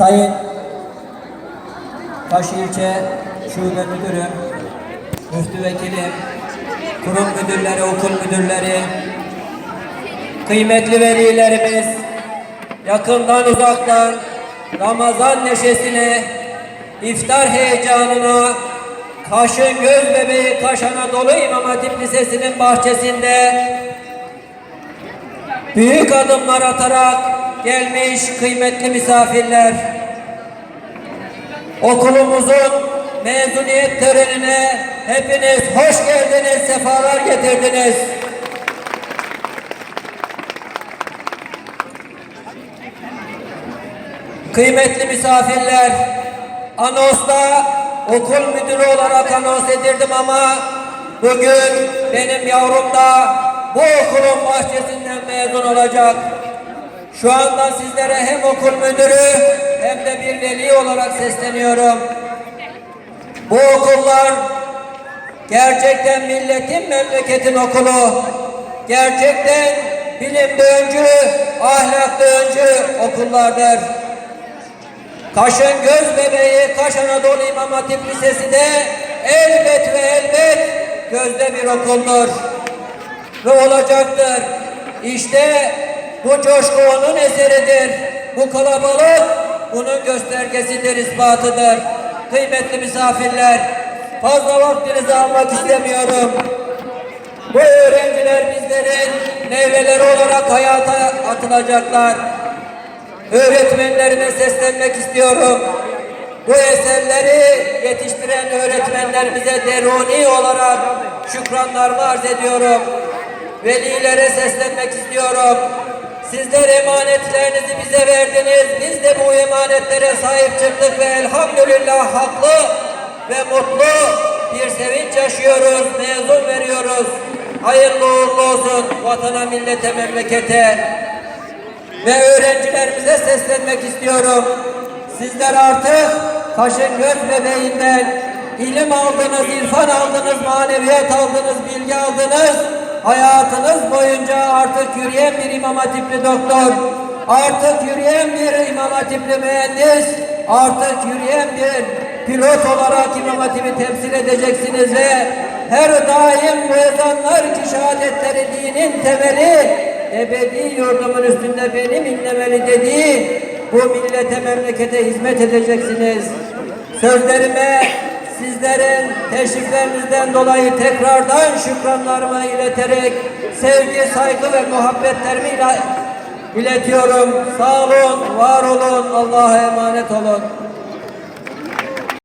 Sayın Taş İlçe Şube Müdürüm, Müftü Vekilim, kurum müdürleri, okul müdürleri, kıymetli velilerimiz, yakından uzaktan Ramazan neşesine, iftar heyecanına, Kaş'ın göz bebeği Kaş Anadolu İmam Hatip Lisesi'nin bahçesinde büyük adımlar atarak gelmiş kıymetli misafirler, okulumuzun mezuniyet törenine hepiniz hoş geldiniz, sefalar getirdiniz. Kıymetli misafirler, anonsta okul müdürü olarak anons edildim ama bugün benim yavrum da bu okulun bahçesinden mezun olacak. Şu anda sizlere hem okul müdürü hem de bir veli olarak sesleniyorum. Bu okullar gerçekten milletin memleketin okulu. Gerçekten bilimde öncü, ahlakta öncü okullardır. Kaş'ın göz bebeği Kaş Anadolu İmam Hatip Lisesi de elbet ve elbet gözde bir okuldur. Ve olacaktır. İşte bu coşku onun eseridir. Bu kalabalık bunun göstergesidir, ispatıdır. Kıymetli misafirler, fazla vaktinizi almak istemiyorum. Bu öğrenciler bizlerin meyveleri olarak hayata atılacaklar. Öğretmenlerine seslenmek istiyorum. Bu eserleri yetiştiren öğretmenlerimize deruni olarak şükranlarımı arz ediyorum. Velilere seslenmek istiyorum. Sizler emanetlerinizi bize verdiniz. Biz de bu emanetlere sahip çıktık ve elhamdülillah haklı ve mutlu bir sevinç yaşıyoruz. Mezun veriyoruz. Hayırlı uğurlu olsun vatana, millete, memlekete ve öğrencilerimize seslenmek istiyorum. Sizler artık kaşın göz bebeğinden ilim aldınız, irfan aldınız, maneviyat aldınız, bilgi aldınız. Hayatınız boyunca artık yürüyen bir imam hatipli doktor, artık yürüyen bir imam hatipli mühendis, artık yürüyen bir pilot olarak imam hatibi temsil edeceksiniz ve her daim bu ezanlar ki şehadetleri dinin temeli ebedi yurdumun üstünde benim inlemeli dediği bu millete memlekete hizmet edeceksiniz. Sözlerime sizlerin teşriflerinizden dolayı tekrardan şükranlarımı ileterek sevgi, saygı ve muhabbetlerimi ile- iletiyorum. Sağ olun, var olun, Allah'a emanet olun.